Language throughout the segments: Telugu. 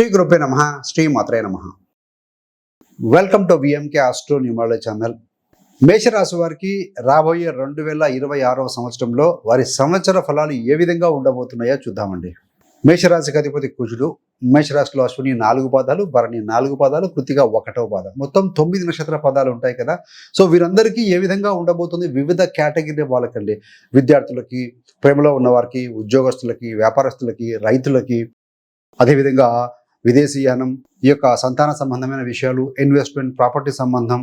శ్రీ గురుపే నమ. శ్రీ మాత్రే నమ welcome to VMK astro numerology channel మేషరాశి వారికి రాబోయే రెండు వేల ఇరవై ఆరవ సంవత్సరంలో వారి సంవత్సర ఫలాలు ఏ విధంగా ఉండబోతున్నాయో చూద్దామండి. మేషరాశికి అధిపతి కుజుడు మేషరాశిలో అశ్విని నాలుగు పాదాలు భరణి నాలుగు పాదాలు కృతిగా ఒకటవ పాదం. మొత్తం తొమ్మిది నక్షత్ర పదాలు ఉంటాయి కదా. సో వీరందరికీ ఏ విధంగా ఉండబోతుంది? వివిధ కేటగిరీ వాళ్ళకండి. విద్యార్థులకి ప్రేమలో ఉన్నవారికి ఉద్యోగస్తులకి వ్యాపారస్తులకి రైతులకి అదేవిధంగా విదేశీయానం ఈ యొక్క సంతాన సంబంధమైన విషయాలు ఇన్వెస్ట్మెంట్ ప్రాపర్టీ సంబంధం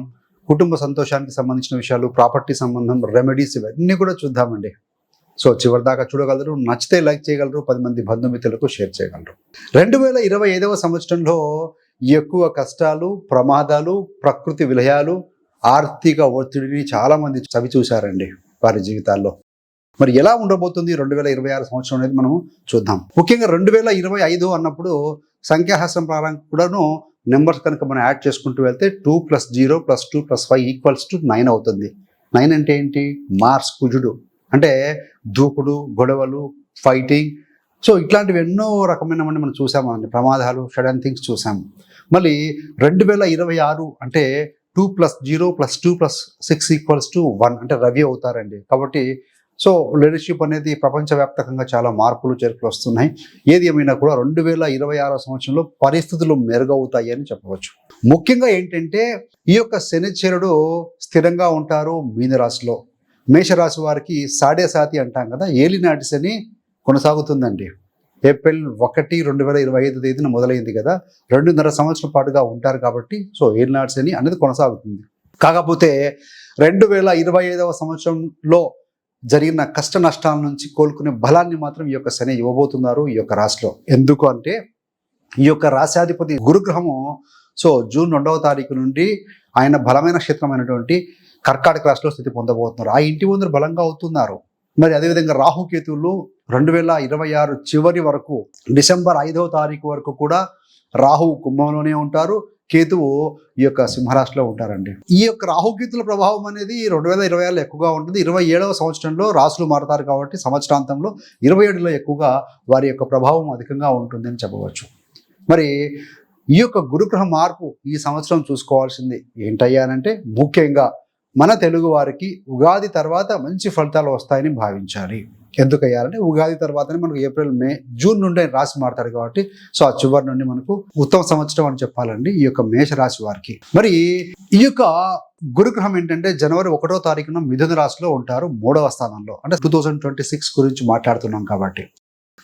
కుటుంబ సంతోషానికి సంబంధించిన విషయాలు ప్రాపర్టీ సంబంధం రెమెడీస్ ఇవన్నీ కూడా చూద్దామండి. సో చివరి దాకా చూడగలరు నచ్చితే లైక్ చేయగలరు పది మంది బంధుమిత్రులకు షేర్ చేయగలరు. రెండు వేల ఇరవై ఐదవ సంవత్సరంలో ఎక్కువ కష్టాలు ప్రమాదాలు ప్రకృతి విలయాలు ఆర్థిక ఒత్తిడిని చాలామంది చవి చూశారండి వారి జీవితాల్లో. మరి ఎలా ఉండబోతుంది రెండు వేల ఇరవై ఆరు సంవత్సరం అనేది మనం చూద్దాం. ముఖ్యంగా రెండు వేల ఇరవై ఐదు అన్నప్పుడు సంఖ్యాహాసం ప్రారంభం కూడాను నెంబర్స్ కనుక మనం యాడ్ చేసుకుంటూ వెళ్తే two plus zero plus two plus five equals to nine అవుతుంది. నైన్ అంటే ఏంటి? మార్స్ కుజుడు. అంటే దూకుడు గొడవలు ఫైటింగ్. సో ఇట్లాంటివి ఎన్నో రకమైనవన్నీ మనం చూసామండి ప్రమాదాలు షడన్ థింగ్స్ చూసాము. మళ్ళీ రెండు వేల ఇరవై ఆరు అంటే two plus zero plus two plus six equals to one అంటే రవి అవుతారండి. కాబట్టి సో లీడర్షిప్ అనేది ప్రపంచవ్యాప్తంగా చాలా మార్పులు చేర్పులు వస్తున్నాయి. ఏది ఏమైనా కూడా రెండు వేల ఇరవై ఆరో సంవత్సరంలో పరిస్థితులు మెరుగవుతాయి అని చెప్పవచ్చు. ముఖ్యంగా ఏంటంటే ఈ యొక్క శనిచరుడు స్థిరంగా ఉంటారు మీనరాశిలో. మేషరాశి వారికి సాడే సాతి అంటాం కదా ఏలినాటి శని కొనసాగుతుందండి. ఏప్రిల్ ఒకటి రెండు వేల ఇరవై ఐదు తేదీన మొదలైంది కదా రెండున్నర సంవత్సరం పాటుగా ఉంటారు కాబట్టి సో ఏలినాటి శని అనేది కొనసాగుతుంది. కాకపోతే రెండు వేల ఇరవై ఐదవ సంవత్సరంలో జరిగిన కష్ట నష్టాల నుంచి కోలుకునే బలాన్ని మాత్రం ఈ యొక్క శని ఇవ్వబోతున్నారు ఈ యొక్క రాశిలో. ఎందుకు అంటే ఈ యొక్క రాశాధిపతి గురుగ్రహము సో జూన్ రెండవ తారీఖు నుండి ఆయన బలమైన క్షేత్రమైనటువంటి కర్కాటక రాశిలో స్థితి పొందబోతున్నారు. ఆ ఇంటి ముందు బలంగా అవుతున్నారు. మరి అదేవిధంగా రాహుకేతువులు రెండు వేల ఇరవై ఆరు చివరి వరకు డిసెంబర్ ఐదవ తారీఖు వరకు కూడా రాహు కుంభంలోనే ఉంటారు. కేతువు ఈ యొక్క సింహరాశిలో ఉంటారండి. ఈ యొక్క రాహుకేతుల ప్రభావం అనేది రెండు వేల ఇరవై ఆరులో ఎక్కువగా ఉంటుంది. ఇరవై ఏడవ సంవత్సరంలో రాసులు మారతారు కాబట్టి సంవత్సరాంతంలో ఇరవై ఏడులో ఎక్కువగా వారి యొక్క ప్రభావం అధికంగా ఉంటుంది అని చెప్పవచ్చు. మరి ఈ యొక్క గురుగ్రహ మార్పు ఈ సంవత్సరం చూసుకోవాల్సింది ఏంటయ్యానంటే ముఖ్యంగా మన తెలుగు వారికి ఉగాది తర్వాత మంచి ఫలితాలు వస్తాయని భావించాలి. ఎందుకు అయ్యారంటే ఉగాది తర్వాతనే మనకు ఏప్రిల్ మే జూన్ నుండి ఆయన రాశి మారుతాడు కాబట్టి. సో ఆ చివరి నుండి మనకు ఉత్తమ సంవత్సరం అని చెప్పాలండి ఈ యొక్క మేష రాశి వారికి. మరి ఈ యొక్క గురుగ్రహం ఏంటంటే జనవరి ఒకటో తారీఖున మిథున రాశిలో ఉంటారు మూడవ స్థానంలో. అంటే టూ థౌజండ్ ట్వంటీ సిక్స్ గురించి మాట్లాడుతున్నాం కాబట్టి.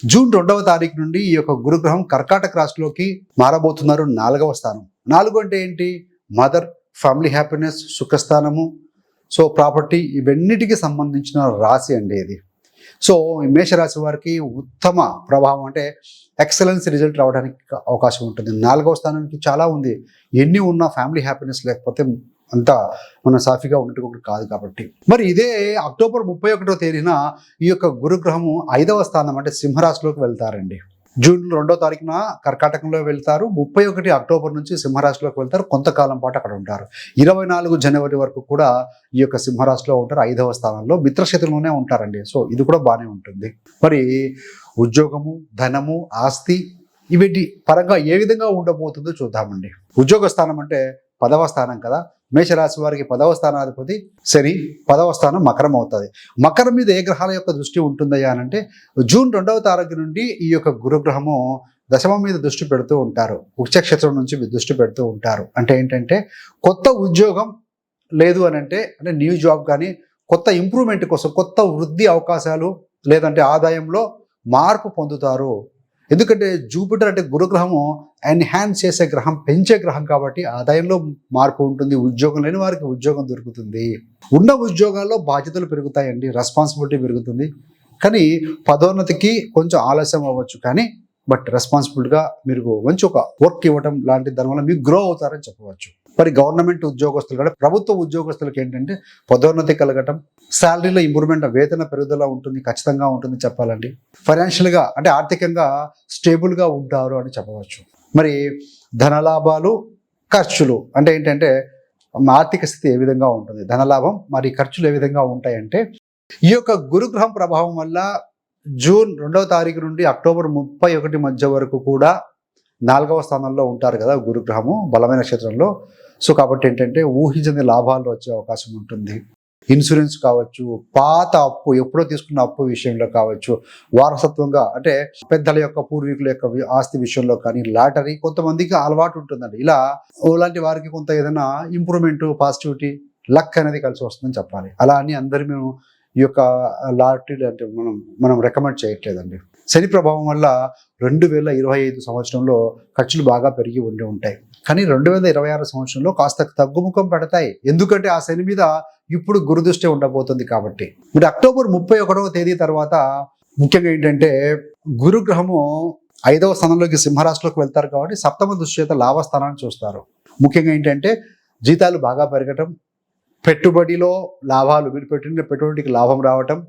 జూన్ రెండవ తారీఖు నుండి ఈ యొక్క గురుగ్రహం కర్కాటక రాశిలోకి మారబోతున్నారు నాలుగవ స్థానం. నాలుగు అంటే ఏంటి? మదర్ ఫ్యామిలీ హ్యాపీనెస్ సుఖస్థానము. సో ప్రాపర్టీ ఇవన్నిటికీ సంబంధించిన రాశి అండి ఇది. సో మేషరాశి వారికి ఉత్తమ ప్రభావం అంటే ఎక్సలెన్స్ రిజల్ట్ రావడానికి అవకాశం ఉంటుంది. నాలుగవ స్థానానికి చాలా ఉంది. ఎన్ని ఉన్నా ఫ్యామిలీ హ్యాపీనెస్ లేకపోతే అంతా మన సాఫీగా ఉన్నట్టు కాదు కాబట్టి. మరి ఇదే అక్టోబర్ ముప్పై ఒకటో తేదీన ఈ యొక్క గురుగ్రహము ఐదవ స్థానం అంటే సింహరాశిలోకి వెళ్తారండి. జూన్ రెండో తారీఖున కర్కాటకంలో వెళ్తారు. ముప్పై ఒకటి అక్టోబర్ నుంచి సింహరాశిలోకి వెళ్తారు. కొంతకాలం పాటు అక్కడ ఉంటారు. ఇరవై నాలుగు జనవరి వరకు కూడా ఈ యొక్క సింహరాశిలో ఉంటారు. ఐదవ స్థానంలో మిత్రక్షేత్రంలోనే ఉంటారండి. సో ఇది కూడా బాగానే ఉంటుంది. మరి ఉద్యోగము ధనము ఆస్తి ఇవి పరంగా ఏ విధంగా ఉండబోతుందో చూద్దామండి. ఉద్యోగ స్థానం అంటే పదవ స్థానం కదా. మేషరాశి వారికి పదవ స్థానాధిపతి శని పదవ స్థానం మకరం అవుతుంది. మకరం మీద ఏ గ్రహాల యొక్క దృష్టి ఉంటుందయ్యా అంటే జూన్ రెండవ తారీఖు నుండి ఈ యొక్క గురుగ్రహము దశమం మీద దృష్టి పెడుతూ ఉంటారు. ఉచ్చక్షేత్రం నుంచి దృష్టి పెడుతూ ఉంటారు. అంటే ఏంటంటే కొత్త ఉద్యోగం లేదు అని అంటే అంటే న్యూ జాబ్ కానీ కొత్త ఇంప్రూవ్మెంట్ కోసం కొత్త వృద్ధి అవకాశాలు లేదంటే ఆదాయంలో మార్పు పొందుతారు. ఎందుకంటే జూపిటర్ అంటే గురుగ్రహము ఎన్హాన్స్ చేసే గ్రహం పెంచే గ్రహం కాబట్టి ఆదాయంలో మార్పు ఉంటుంది ఉద్యోగం లేని వారికి ఉద్యోగం దొరుకుతుంది. ఉన్న ఉద్యోగాల్లో బాధ్యతలు పెరుగుతాయండి రెస్పాన్సిబిలిటీ పెరుగుతుంది. కానీ పదోన్నతికి కొంచెం ఆలస్యం అవ్వచ్చు కానీ బట్ రెస్పాన్సిబిలిటీగా మీరు మంచి ఒక వర్క్ ఇవ్వటం లాంటి దానివల్ల మీరు గ్రో అవుతారని చెప్పవచ్చు. మరి గవర్నమెంట్ ఉద్యోగస్తులు కూడా ప్రభుత్వ ఉద్యోగస్తులకు ఏంటంటే పదోన్నతి కలగటం శాలరీలో ఇంప్రూవ్మెంట్ వేతన పెరుగుదల ఉంటుంది ఖచ్చితంగా ఉంటుంది చెప్పాలండి. ఫైనాన్షియల్గా అంటే ఆర్థికంగా స్టేబుల్గా ఉంటారు అని చెప్పవచ్చు. మరి ధనలాభాలు ఖర్చులు అంటే ఏంటంటే ఆర్థిక స్థితి ఏ విధంగా ఉంటుంది? ధనలాభం మరి ఖర్చులు ఏ విధంగా ఉంటాయంటే ఈ యొక్క గురుగ్రహం ప్రభావం వల్ల జూన్ రెండవ తారీఖు నుండి అక్టోబర్ ముప్పై ఒకటి మధ్య వరకు కూడా నాలుగవ స్థానంలో ఉంటారు కదా గురుగ్రహము బలమైన క్షేత్రంలో. సో కాబట్టి ఏంటంటే ఊహించని లాభాలు వచ్చే అవకాశం ఉంటుంది. ఇన్సూరెన్స్ కావచ్చు పాత అప్పు ఎప్పుడో తీసుకున్న అప్పు విషయంలో కావచ్చు వారసత్వంగా అంటే పెద్దల యొక్క పూర్వీకుల యొక్క ఆస్తి విషయంలో కానీ లాటరీ కొంతమందికి అలవాటు ఉంటుందండి. ఇలా అలాంటి వారికి కొంత ఏదైనా ఇంప్రూవ్మెంట్ పాజిటివిటీ లక్ అనేది కలిసి వస్తుందని చెప్పాలి. అలా అని అందరి మేము ఈ యొక్క లాటరీ అంటే మనం మనం రికమెండ్ చేయట్లేదండి. శని ప్రభావం వల్ల రెండు వేల ఇరవై ఐదు సంవత్సరంలో ఖర్చులు బాగా పెరిగి ఉండి ఉంటాయి. కానీ రెండు వేల ఇరవై ఆరు సంవత్సరంలో కాస్త తగ్గుముఖం పెడతాయి. ఎందుకంటే ఆ శని మీద ఇప్పుడు గురుదృష్టి ఉండబోతుంది కాబట్టి. మీరు అక్టోబర్ ముప్పై ఒకటవ తేదీ తర్వాత ముఖ్యంగా ఏంటంటే గురుగ్రహము ఐదవ స్థానంలోకి సింహరాశిలోకి వెళ్తారు కాబట్టి సప్తమ దృష్టి లాభ లాభస్థానాన్ని చూస్తారు. ముఖ్యంగా ఏంటంటే జీతాలు బాగా పెరగటం పెట్టుబడిలో లాభాలు మీరు పెట్టిన పెట్టుబడికి లాభం రావటం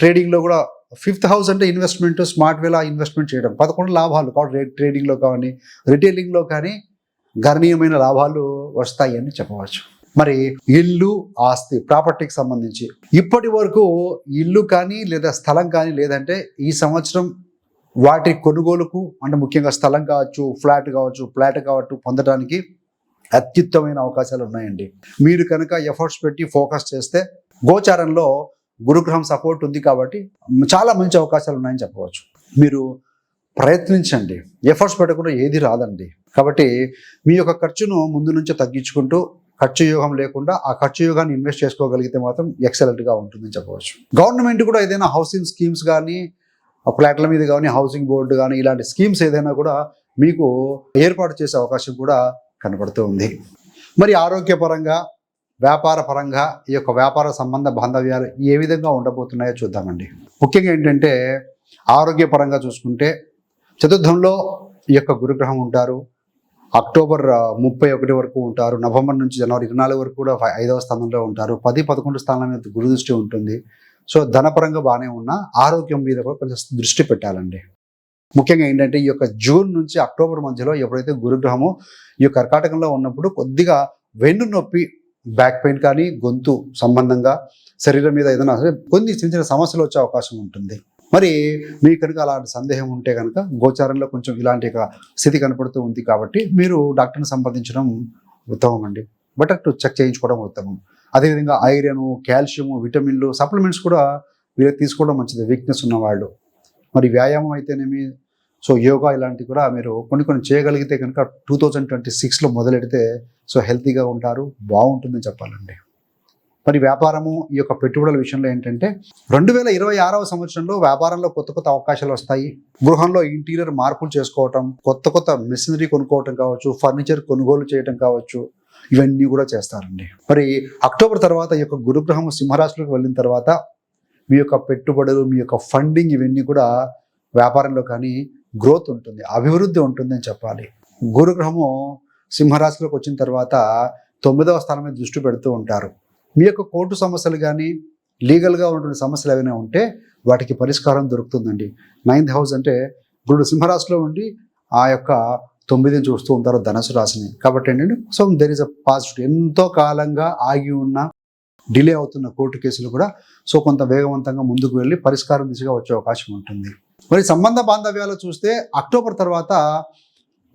ట్రేడింగ్లో కూడా ఫిఫ్త్ హౌస్ అంటే ఇన్వెస్ట్మెంట్ స్మార్ట్ వేలా ఇన్వెస్ట్మెంట్ చేయడం. పదకొండు లాభాలు కాబట్టి ట్రేడింగ్లో కానీ రిటైలింగ్లో కానీ గణనీయమైన లాభాలు వస్తాయి అని చెప్పవచ్చు. మరి ఇల్లు ఆస్తి ప్రాపర్టీకి సంబంధించి ఇప్పటి వరకు ఇల్లు కానీ లేదా స్థలం కానీ లేదంటే ఈ సంవత్సరం వాటి కొనుగోలుకు అంటే ముఖ్యంగా స్థలం కావచ్చు ఫ్లాట్ కావచ్చు ఫ్లాట్ కావచ్చు పొందడానికి అత్యుత్తమైన అవకాశాలు ఉన్నాయండి. మీరు కనుక ఎఫర్ట్స్ పెట్టి ఫోకస్ చేస్తే గోచారంలో గురుగ్రహం సపోర్ట్ ఉంది కాబట్టి చాలా మంచి అవకాశాలు ఉన్నాయని చెప్పవచ్చు. మీరు ప్రయత్నించండి. ఎఫర్ట్స్ పెట్టకుండా ఏది రాదండి. కాబట్టి మీ యొక్క ఖర్చును ముందు నుంచే తగ్గించుకుంటూ ఖర్చు యోగం లేకుండా ఆ ఖర్చు యోగాన్ని ఇన్వెస్ట్ చేసుకోగలిగితే మాత్రం ఎక్సలెంట్గా ఉంటుందని చెప్పవచ్చు. గవర్నమెంట్ కూడా ఏదైనా హౌసింగ్ స్కీమ్స్ కానీ ఫ్లాట్ల మీద కానీ హౌసింగ్ బోర్డు కానీ ఇలాంటి స్కీమ్స్ ఏదైనా కూడా మీకు ఏర్పాటు చేసే అవకాశం కూడా కనబడుతూ ఉంది. మరి ఆరోగ్యపరంగా వ్యాపార పరంగా ఈ యొక్క వ్యాపార సంబంధ బాంధవ్యాలు ఏ విధంగా ఉండబోతున్నాయో చూద్దామండి. ముఖ్యంగా ఏంటంటే ఆరోగ్యపరంగా చూసుకుంటే చతుర్థంలో ఈ యొక్క గురుగ్రహం ఉంటారు. అక్టోబర్ ముప్పై ఒకటి వరకు ఉంటారు. నవంబర్ నుంచి జనవరి ఇరవై నాలుగు వరకు కూడా ఐదవ స్థానంలో ఉంటారు. పది పదకొండు స్థానం మీద గురు దృష్టి ఉంటుంది. సో ధనపరంగా బాగానే ఉన్నా ఆరోగ్యం మీద కూడా కొంచెం దృష్టి పెట్టాలండి. ముఖ్యంగా ఏంటంటే ఈ యొక్క జూన్ నుంచి అక్టోబర్ మధ్యలో ఎప్పుడైతే గురుగ్రహము ఈ యొక్క కర్కాటకంలో ఉన్నప్పుడు కొద్దిగా వెన్ను నొప్పి బ్యాక్ పెయిన్ కానీ గొంతు సంబంధంగా శరీరం మీద ఏదైనా సరే కొన్ని చిన్న చిన్న సమస్యలు వచ్చే అవకాశం ఉంటుంది. మరి మీకు కనుక అలాంటి సందేహం ఉంటే కనుక గోచారంలో కొంచెం ఇలాంటి స్థితి కనపడుతూ ఉంది కాబట్టి మీరు డాక్టర్ని సంప్రదించడం ఉత్తమం అండి. బెటర్ టు చెక్ చేయించుకోవడం ఉత్తమం. అదేవిధంగా ఐరన్ కాల్షియం విటమిన్లు సప్లిమెంట్స్ కూడా మీరు తీసుకోవడం మంచిది. వీక్నెస్ ఉన్నవాళ్ళు. మరి వ్యాయామం అయితేనేమి సో యోగా ఇలాంటివి కూడా మీరు కొన్ని కొన్ని చేయగలిగితే కనుక టూ థౌజండ్ ట్వంటీ సిక్స్లో మొదలెడితే సో హెల్తీగా ఉంటారు బాగుంటుందని చెప్పాలండి. మరి వ్యాపారము ఈ యొక్క పెట్టుబడుల విషయంలో ఏంటంటే రెండు వేల ఇరవై ఆరవ సంవత్సరంలో వ్యాపారంలో కొత్త కొత్త అవకాశాలు వస్తాయి. గృహంలో ఇంటీరియర్ మార్పులు చేసుకోవటం కొత్త కొత్త మెషినరీ కొనుక్కోవటం కావచ్చు ఫర్నిచర్ కొనుగోలు చేయటం కావచ్చు ఇవన్నీ కూడా చేస్తారండి. మరి అక్టోబర్ తర్వాత ఈ యొక్క గురుగ్రహం సింహరాశిలోకి వెళ్ళిన తర్వాత మీ యొక్క పెట్టుబడులు మీ యొక్క ఫండింగ్ ఇవన్నీ కూడా వ్యాపారంలో కానీ గ్రోత్ ఉంటుంది అభివృద్ధి ఉంటుంది అని చెప్పాలి. గురుగ్రహము సింహరాశిలోకి వచ్చిన తర్వాత తొమ్మిదవ స్థానం మీద దృష్టి పెడుతూ ఉంటారు. మీ యొక్క కోర్టు సమస్యలు కానీ లీగల్గా ఉంటున్న సమస్యలు ఏమైనా ఉంటే వాటికి పరిష్కారం దొరుకుతుందండి. నైన్త్ హౌస్ అంటే గురుడు సింహరాశిలో ఉండి ఆ యొక్క తొమ్మిదిని చూస్తూ ఉంటారు ధనుసు రాశిని. కాబట్టి ఏంటంటే so there is a positive ఎంతో కాలంగా ఆగి ఉన్న డిలే అవుతున్న కోర్టు కేసులు కూడా సో కొంత వేగవంతంగా ముందుకు వెళ్ళి పరిష్కారం దిశగా వచ్చే అవకాశం ఉంటుంది. మరి సంబంధ బాంధవ్యాలు చూస్తే అక్టోబర్ తర్వాత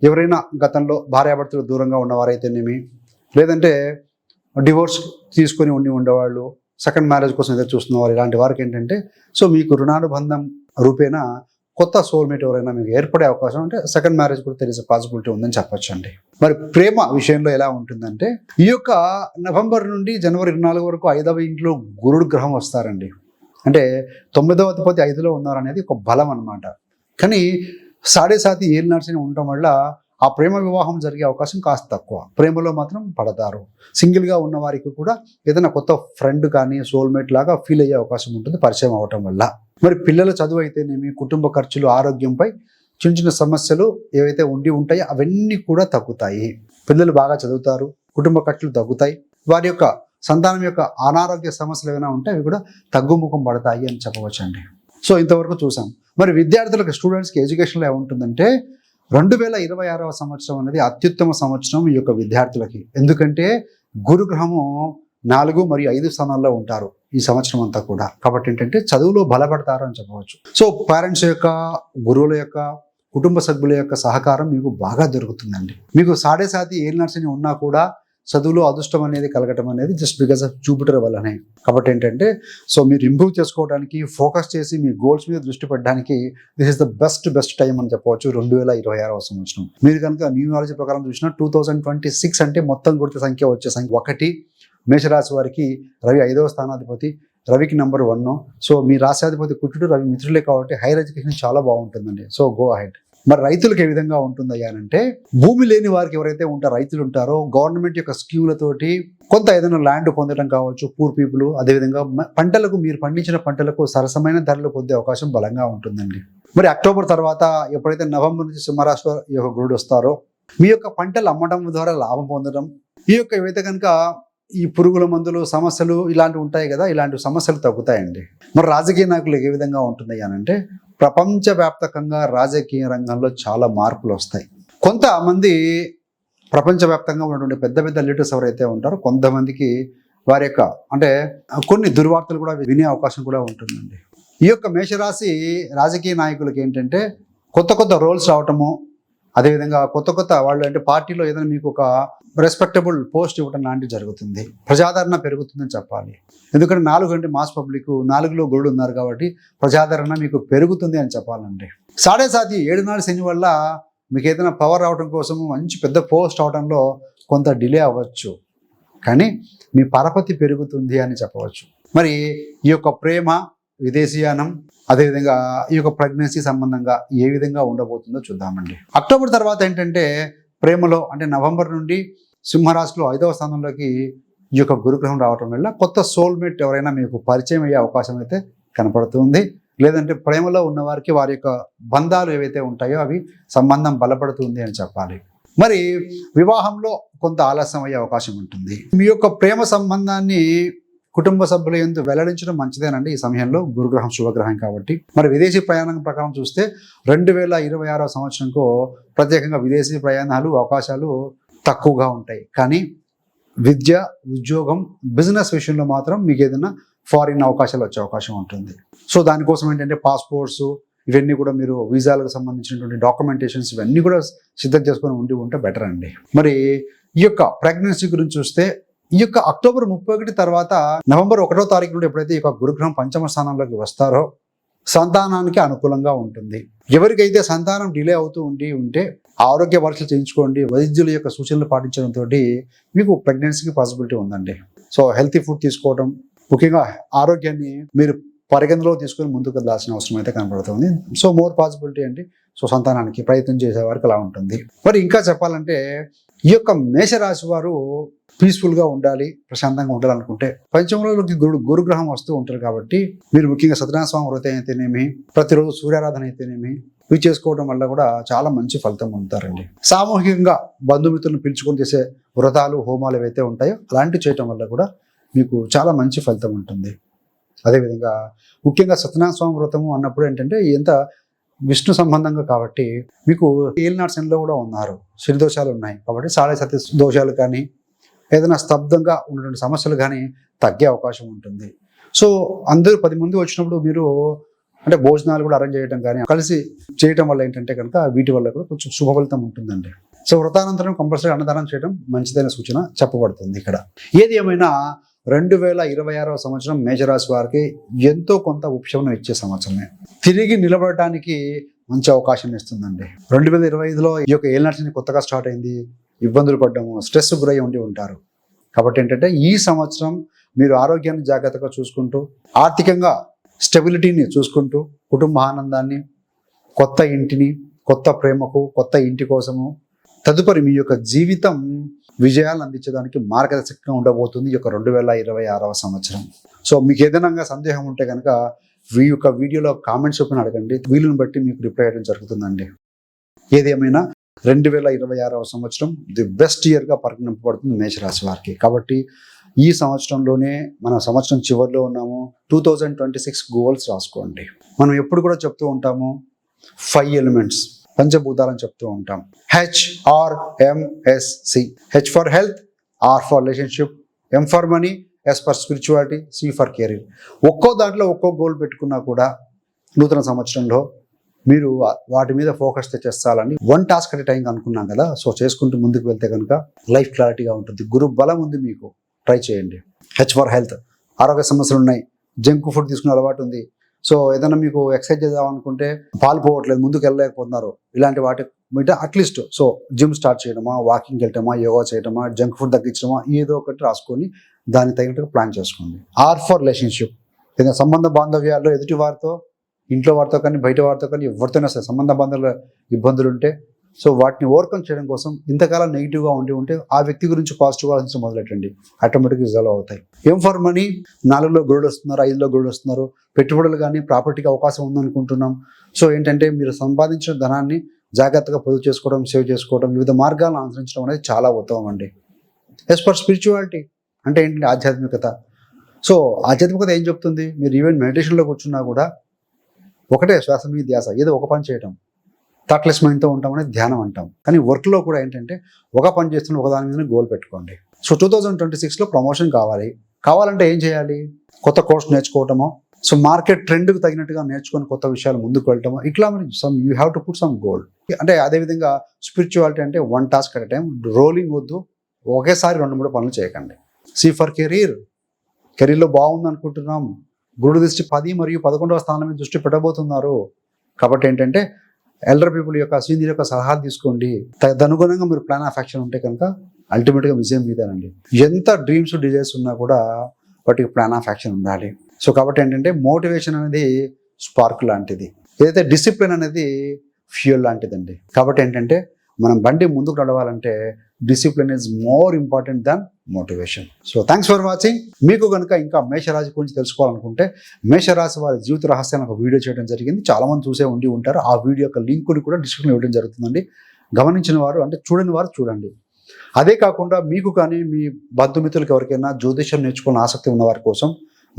ఎవరైనా గతంలో భార్యాభర్తలు దూరంగా ఉన్నవారైతేనేమి లేదంటే డివోర్స్ తీసుకొని ఉండి ఉండేవాళ్ళు సెకండ్ మ్యారేజ్ కోసం ఎదురు చూస్తున్నవారు ఇలాంటి వారికి ఏంటంటే సో మీకు రుణానుబంధం రూపేణా కొత్త సోల్మేట్ ఎవరైనా మీకు ఏర్పడే అవకాశం అంటే సెకండ్ మ్యారేజ్ కూడా తెలిసే పాసిబిలిటీ ఉందని చెప్పొచ్చు అండి మరి ప్రేమ విషయంలో ఎలా ఉంటుందంటే ఈ యొక్క నవంబర్ నుండి జనవరి ఇరవై నాలుగు వరకు ఐదవ ఇంట్లో గురుడు గ్రహం వస్తారండి. అంటే తొమ్మిదవ అధిపతి ఐదులో ఉన్నారనేది ఒక బలం అన్నమాట. కానీ సాడే సాతి ఏళ్ళు నడిచిన ఉండటం వల్ల ఆ ప్రేమ వివాహం జరిగే అవకాశం కాస్త తక్కువ. ప్రేమలో మాత్రం పడతారు. సింగిల్గా ఉన్న వారికి కూడా ఏదైనా కొత్త ఫ్రెండ్ కానీ సోల్మేట్ లాగా ఫీల్ అయ్యే అవకాశం ఉంటుంది పరిచయం అవటం వల్ల. మరి పిల్లల చదువు అయితేనేమి కుటుంబ ఖర్చులు ఆరోగ్యంపై చిన్న చిన్న సమస్యలు ఏవైతే ఉండి ఉంటాయో అవన్నీ కూడా తగ్గుతాయి. పిల్లలు బాగా చదువుతారు కుటుంబ ఖర్చులు తగ్గుతాయి. వారి యొక్క సంతానం యొక్క అనారోగ్య సమస్యలు ఏమైనా ఉంటే అవి కూడా తగ్గుముఖం పడతాయి అని చెప్పవచ్చు అండి సో ఇంతవరకు చూసాం. మరి విద్యార్థులకు స్టూడెంట్స్కి ఎడ్యుకేషన్లో ఏముంటుందంటే రెండు వేల ఇరవై ఆరవ సంవత్సరం అనేది అత్యుత్తమ సంవత్సరం ఈ యొక్క విద్యార్థులకి. ఎందుకంటే గురుగ్రహము నాలుగు మరియు ఐదు స్థానాల్లో ఉంటారు ఈ సంవత్సరం అంతా కూడా. కాబట్టి ఏంటంటే చదువులో బలపడతారు అని చెప్పవచ్చు. సో పేరెంట్స్ యొక్క గురువుల యొక్క కుటుంబ సభ్యుల యొక్క సహకారం మీకు బాగా దొరుకుతుందండి. మీకు సాడే సాతి ఏళ్ళు నర్సని ఉన్నా కూడా చదువులో అదృష్టం అనేది కలగటం అనేది జస్ట్ బికాస్ ఆఫ్ జూపిటర్ వల్లనే. కాబట్టి ఏంటంటే సో మీరు ఇంప్రూవ్ చేసుకోవడానికి ఫోకస్ చేసి మీ గోల్స్ మీద దృష్టి పెట్టడానికి this is the best best time అని చెప్పవచ్చు రెండు వేల ఇరవై ఆరవ సంవత్సరం. మీరు కనుక న్యూమాలజీ ప్రకారం చూసినా టూ థౌసండ్ ట్వంటీ సిక్స్ అంటే మొత్తం గుర్తు సంఖ్య వచ్చే సంఖ్య ఒకటి. మేషరాశి వారికి రవి ఐదవ స్థానాధిపతి రవికి నెంబర్ వన్ సో మీ రాశాధిపతి కుట్టుడు రవి మిత్రులే కాబట్టి హైయర్ ఎడ్యుకేషన్ చాలా బాగుంటుందండి. సో గో అహెడ్ మరి రైతులకు ఏ విధంగా ఉంటుందయ్యా అంటే భూమి లేని వారికి ఎవరైతే ఉంటారో రైతులు ఉంటారో గవర్నమెంట్ యొక్క స్కీములతోటి కొంత ఏదైనా ల్యాండ్ పొందడం కావచ్చు పూర్ పీపుల్ అదేవిధంగా పంటలకు మీరు పండించిన పంటలకు సరసమైన ధరలు పొందే అవకాశం బలంగా ఉంటుందండి. మరి అక్టోబర్ తర్వాత ఎప్పుడైతే నవంబర్ నుంచి సింహరాశి యొక్క గురుడు వస్తారో మీ యొక్క పంటలు అమ్మడం ద్వారా లాభం పొందడం ఈ యొక్క ఏవైతే కనుక ఈ పురుగుల మందులు సమస్యలు ఇలాంటివి ఉంటాయి కదా ఇలాంటి సమస్యలు తగ్గుతాయండి. మరి రాజకీయ నాయకులు ఏ విధంగా ఉంటుంది అని అంటే ప్రపంచవ్యాప్తకంగా రాజకీయ రంగంలో చాలా మార్పులు వస్తాయి. కొంతమంది ప్రపంచవ్యాప్తంగా ఉన్నటువంటి పెద్ద పెద్ద లీడర్స్ ఎవరైతే ఉంటారో కొంతమందికి వారి యొక్క అంటే కొన్ని దుర్వార్తలు కూడా వినే అవకాశం కూడా ఉంటుందండి. ఈ యొక్క మేషరాశి రాజకీయ నాయకులకి ఏంటంటే కొత్త కొత్త రోల్స్ రావటము అదేవిధంగా కొత్త కొత్త వాళ్ళు అంటే పార్టీలో ఏదైనా మీకు ఒక రెస్పెక్టబుల్ పోస్ట్ ఇవ్వడం లాంటివి జరుగుతుంది. ప్రజాదరణ పెరుగుతుందని చెప్పాలి. ఎందుకంటే నాలుగు అంటే మాస్ పబ్లిక్ నాలుగులో గోల్డ్ ఉన్నారు కాబట్టి ప్రజాదరణ మీకు పెరుగుతుంది అని చెప్పాలండి. సాడే సాతి ఏడు నాలుగు శని వల్ల మీకు ఏదైనా పవర్ అవడం కోసం మంచి పెద్ద పోస్ట్ అవడంలో కొంత డిలే అవ్వచ్చు. కానీ మీ పరపతి పెరుగుతుంది అని చెప్పవచ్చు. మరి ఈ యొక్క ప్రేమ విదేశీయానం అదేవిధంగా ఈ యొక్క ప్రెగ్నెన్సీ సంబంధంగా ఏ విధంగా ఉండబోతుందో చూద్దామండి. అక్టోబర్ తర్వాత ఏంటంటే ప్రేమలో అంటే నవంబర్ నుండి సింహరాశిలో ఐదవ స్థానంలోకి ఈ యొక్క గురుగ్రహం రావటం వల్ల కొత్త సోల్మేట్ ఎవరైనా మీకు పరిచయం అయ్యే అవకాశం అయితే కనపడుతుంది. లేదంటే ప్రేమలో ఉన్నవారికి వారి యొక్క బంధాలు ఏవైతే ఉంటాయో అవి సంబంధం బలపడుతుంది అని చెప్పాలి. మరి వివాహంలో కొంత ఆలస్యం అయ్యే అవకాశం ఉంటుంది. మీ యొక్క ప్రేమ సంబంధాన్ని కుటుంబ సభ్యుల ఎందు వెల్లడించడం మంచిదేనండి ఈ సమయంలో గురుగ్రహం శుభగ్రహం కాబట్టి. మరి విదేశీ ప్రయాణం ప్రకారం చూస్తే రెండు వేల ఇరవై ఆరో సంవత్సరంకు ప్రత్యేకంగా విదేశీ ప్రయాణాలు అవకాశాలు తక్కువగా ఉంటాయి. కానీ విద్య ఉద్యోగం బిజినెస్ విషయంలో మాత్రం మీకు ఏదైనా ఫారిన్ అవకాశాలు వచ్చే అవకాశం ఉంటుంది. సో దానికోసం ఏంటంటే పాస్పోర్ట్స్ ఇవన్నీ కూడా మీరు వీసాలకు సంబంధించినటువంటి డాక్యుమెంటేషన్స్ ఇవన్నీ కూడా సిద్ధం చేసుకొని ఉండి ఉంటే బెటర్ అండి. మరి ఈ యొక్క ప్రెగ్నెన్సీ గురించి చూస్తే ఈ యొక్క అక్టోబర్ ముప్పై ఒకటి తర్వాత నవంబర్ ఒకటో తారీఖు నుండి ఎప్పుడైతే ఈ యొక్క గురుగ్రహం పంచమ స్థానంలోకి వస్తారో సంతానానికి అనుకూలంగా ఉంటుంది. ఎవరికైతే సంతానం డిలే అవుతూ ఉండి ఉంటే ఆరోగ్య పరీక్షలు చేయించుకోండి వైద్యుల యొక్క సూచనలు పాటించడంతో మీకు ప్రెగ్నెన్సీకి పాసిబిలిటీ ఉందండి. సో హెల్తీ ఫుడ్ తీసుకోవడం ముఖ్యంగా ఆరోగ్యాన్ని మీరు పరిగణలో తీసుకొని ముందుకు వెళ్ళాల్సిన అవసరం అయితే కనబడుతుంది. సో మోర్ పాసిబిలిటీ అండి. సో సంతానానికి ప్రయత్నం చేసే వారికి అలా ఉంటుంది. మరి ఇంకా చెప్పాలంటే ఈ యొక్క మేషరాశి వారు పీస్ఫుల్గా ఉండాలి ప్రశాంతంగా ఉండాలనుకుంటే పంచమంలోకి గురు గురుగ్రహం వస్తూ ఉంటారు కాబట్టి మీరు ముఖ్యంగా సత్యనారాయణ స్వామి వ్రతం అయితేనేమి ప్రతిరోజు సూర్యారాధన అయితేనేమి ఇవి చేసుకోవడం వల్ల కూడా చాలా మంచి ఫలితం పొందుతారండి. సామూహికంగా బంధుమిత్రులను పిలుచుకొని చేసే వ్రతాలు హోమాలు ఏవైతే ఉంటాయో అలాంటివి చేయటం వల్ల కూడా మీకు చాలా మంచి ఫలితం ఉంటుంది. అదేవిధంగా ముఖ్యంగా సత్యనారాయణ స్వామి వ్రతము అన్నప్పుడు ఏంటంటే ఎంత విష్ణు సంబంధంగా కాబట్టి మీకు ఏలినాడు శనిలో కూడా ఉన్నారు. శని దోషాలు ఉన్నాయి కాబట్టి సాడే సత్య దోషాలు కానీ ఏదైనా స్తబ్దంగా ఉన్నటువంటి సమస్యలు కానీ తగ్గే అవకాశం ఉంటుంది. సో అందరూ పది మంది వచ్చినప్పుడు మీరు అంటే భోజనాలు కూడా అరేంజ్ చేయడం కానీ కలిసి చేయటం వల్ల ఏంటంటే కనుక వీటి వల్ల కూడా కొంచెం శుభ ఫలితం ఉంటుందండి. సో వ్రతానంతరం కంపల్సరీ అన్నదానం చేయడం మంచిదైన సూచన చెప్పబడుతుంది ఇక్కడ. ఏది ఏమైనా రెండు వేల ఇరవై ఆరవ సంవత్సరం మేషరాశి వారికి ఎంతో కొంత ఉపశమనం ఇచ్చే సంవత్సరమే. తిరిగి నిలబడటానికి మంచి అవకాశం ఇస్తుందండి. రెండు వేల ఇరవై ఐదులో ఈ యొక్క ఏలినర్సని కొత్తగా స్టార్ట్ అయింది. ఇబ్బందులు పడ్డము స్ట్రెస్ గురై ఉండి ఉంటారు. కాబట్టి ఏంటంటే ఈ సంవత్సరం మీరు ఆరోగ్యాన్ని జాగ్రత్తగా చూసుకుంటూ ఆర్థికంగా స్టెబిలిటీని చూసుకుంటూ కుటుంబ ఆనందాన్ని కొత్త ఇంటిని కొత్త ప్రేమకు కొత్త ఇంటి కోసము తదుపరి మీ యొక్క జీవితం విజయాలు అందించడానికి మార్గదర్శకంగా ఉండబోతుంది ఈ యొక్క రెండు వేల ఇరవై ఆరవ సంవత్సరం. సో మీకు ఏదైనా సందేహం ఉంటే కనుక ఈ యొక్క వీడియోలో కామెంట్స్ చెప్పిన అడగండి. వీలుని బట్టి మీకు రిప్లై చేయడం జరుగుతుందండి. ఏదేమైనా రెండు వేల ఇరవై ఆరవ సంవత్సరం ది బెస్ట్ ఇయర్గా పరిగణింపబడుతుంది మేషరాశి వారికి. కాబట్టి ఈ సంవత్సరంలోనే మన సంవత్సరం చివరిలో ఉన్నాము. Two thousand twenty six goals రాసుకోండి. మనం ఎప్పుడు కూడా చెప్తూ ఉంటాము ఫైవ్ ఎలిమెంట్స్ పంచభూతాలని చెప్తూ ఉంటాం. H R MSC H for health R for relationship M for money S for spirituality C for career. ఒక్కో దాంట్లో ఒక్కో గోల్ పెట్టుకున్నా కూడా నూతన సంవత్సరంలో మీరు వాటి మీద ఫోకస్ తెచ్చేస్తాలని వన్ టాస్క్ అట్ టైం అనుకున్నాం కదా. సో చేసుకుంటూ ముందుకు వెళ్తే కనుక లైఫ్ క్లారిటీగా ఉంటుంది. గురు బలం ఉంది మీకు. ట్రై చేయండి. H for health. ఆరోగ్య సమస్యలు ఉన్నాయి. జంక్ ఫుడ్ తీసుకునే అలవాటు ఉంది. సో ఏదైనా మీకు ఎక్సర్సైజ్ చేద్దాం అనుకుంటే పాలు పోవట్లేదు ముందుకు వెళ్ళలేకపోతున్నారు. ఇలాంటి వాటి మీద at least so gym start చేయడమా వాకింగ్ వెళ్ళటమా యోగా చేయడమా జంక్ ఫుడ్ తగ్గించడమా ఏదో ఒకటి రాసుకొని దాన్ని తగినట్టుగా ప్లాన్ చేసుకోండి. R for relationship. ఏదైనా సంబంధ బాంధవ్యాల్లో ఎదుటి వారితో ఇంట్లో వారితో కానీ బయట వారితో కానీ ఎవరితోనే సరే సంబంధ బంధాల ఇబ్బందులు ఉంటే సో వాటిని ఓవర్కమ్ చేయడం కోసం ఇంతకాలం నెగిటివ్గా ఉండి ఉంటే ఆ వ్యక్తి గురించి పాజిటివ్ ఆలోచించడం మొదలెట్టండి. ఆటోమేటిక్గా రిజాల్వ్ అవుతాయి. ఏం ఫర్ మనీ నాలుగులో గురుడు వస్తున్నారు ఐదులో గురుడు వస్తున్నారు. పెట్టుబడులు కానీ ప్రాపర్టీకి అవకాశం ఉందనుకుంటున్నాం. సో ఏంటంటే మీరు సంపాదించిన ధనాన్ని జాగ్రత్తగా పొదుపు చేసుకోవడం సేవ్ చేసుకోవడం వివిధ మార్గాలను అనుసరించడం అనేది చాలా ఉత్తమం అండి. ఎస్ ఫర్ స్పిరిచువాలిటీ అంటే ఏంటంటే ఆధ్యాత్మికత. సో ఆధ్యాత్మికత ఏం చెప్తుంది? మీరు ఈవెన్ మెడిటేషన్లో కూర్చున్నా కూడా ఒకటే శ్వాస మీద ధ్యాస ఏదో ఒక పని చేయటం. థాట్లెస్ మైండ్తో ఉంటాం అనేది ధ్యానం అంటాం. కానీ వర్క్లో కూడా ఏంటంటే ఒక పని చేస్తున్న ఒక దాని మీద గోల్ పెట్టుకోండి. సో టూ థౌజండ్ ట్వంటీ సిక్స్లో ప్రమోషన్ కావాలి. కావాలంటే ఏం చేయాలి? కొత్త కోర్స్ నేర్చుకోవటమో? సో మార్కెట్ ట్రెండ్కి తగినట్టుగా నేర్చుకొని కొత్త విషయాలు ముందుకు వెళ్ళటమో? ఇట్లా మరి some you have to put some goal అంటే అదేవిధంగా స్పిరిచువాలిటీ అంటే one task at time rolling వద్దు. ఒకేసారి రెండు మూడు పనులు చేయకండి. సి ఫర్ కెరీర్ కెరీర్లో బాగుందనుకుంటున్నాము గురుడు దృష్టి పది మరియు పదకొండవ స్థానం మీద దృష్టి పెట్టబోతున్నారు. కాబట్టి ఏంటంటే ఎల్డర్ పీపుల్ యొక్క సీనియర్ యొక్క సలహాలు తీసుకోండి. తదనుగుణంగా మీరు ప్లాన్ ఆఫ్ యాక్షన్ ఉంటే కనుక అల్టిమేట్గా విజయం మీదేనండి. ఎంత డ్రీమ్స్ డిజైర్స్ ఉన్నా కూడా వాటికి ప్లాన్ ఆఫ్ యాక్షన్ ఉండాలి. సో కాబట్టి ఏంటంటే మోటివేషన్ అనేది స్పార్క్ లాంటిది. ఏదైతే డిసిప్లిన్ అనేది ఫ్యూయల్ లాంటిదండి. కాబట్టి ఏంటంటే మనం బండి ముందుకు నడవాలంటే discipline is more important than motivation so thanks for watching మీకు కనుక ఇంకా మేషరాశి గురించి తెలుసుకోవాలనుకుంటే మేషరాశి వారి జీవిత రహస్యాన్ని ఒక వీడియో చేయడం జరిగింది. చాలామంది చూసే ఉండి ఉంటారు. ఆ వీడియో యొక్క లింకుని కూడా డిస్క్రిప్షన్ ఇవ్వడం జరుగుతుందండి. గమనించిన వారు అంటే చూడని వారు చూడండి. అదే కాకుండా మీకు కానీ మీ బంధుమిత్రులకు ఎవరికైనా జ్యోతిష్యం నేర్చుకున్న ఆసక్తి ఉన్న వారి కోసం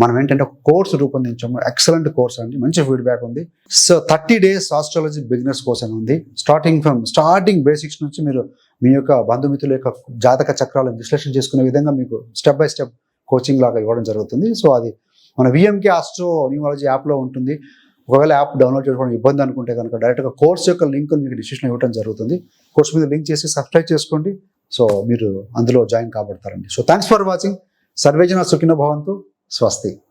మనం ఏంటంటే ఒక కోర్సు రూపొందించాము. ఎక్సలెంట్ కోర్స్ అండి. మంచి ఫీడ్బ్యాక్ ఉంది. So thirty days astrology beginners course అని ఉంది. స్టార్టింగ్ ఫ్రమ్ స్టార్టింగ్ బేసిక్స్ నుంచి మీరు మీ యొక్క బంధుమిత్రుల యొక్క జాతక చక్రాలను విశ్లేషణ చేసుకునే విధంగా మీకు స్టెప్ బై స్టెప్ కోచింగ్ లాగా ఇవ్వడం జరుగుతుంది. సో అది మన విఎంకే ఆస్ట్రో న్యూమాలజీ యాప్లో ఉంటుంది. ఒకవేళ యాప్ డౌన్లోడ్ చేసుకోవడం ఇబ్బంది అనుకుంటే కనుక డైరెక్ట్గా కోర్స్ యొక్క లింక్ మీకు డిస్క్రిప్షన్ ఇవ్వడం జరుగుతుంది. కోర్స్ మీద లింక్ చేసి సబ్స్క్రైబ్ చేసుకోండి. సో మీరు అందులో జాయిన్ కాబడతారండి. సో థ్యాంక్స్ ఫర్ వాచింగ్ సర్వేజన సుఖిన భవంతు స్వస్తి.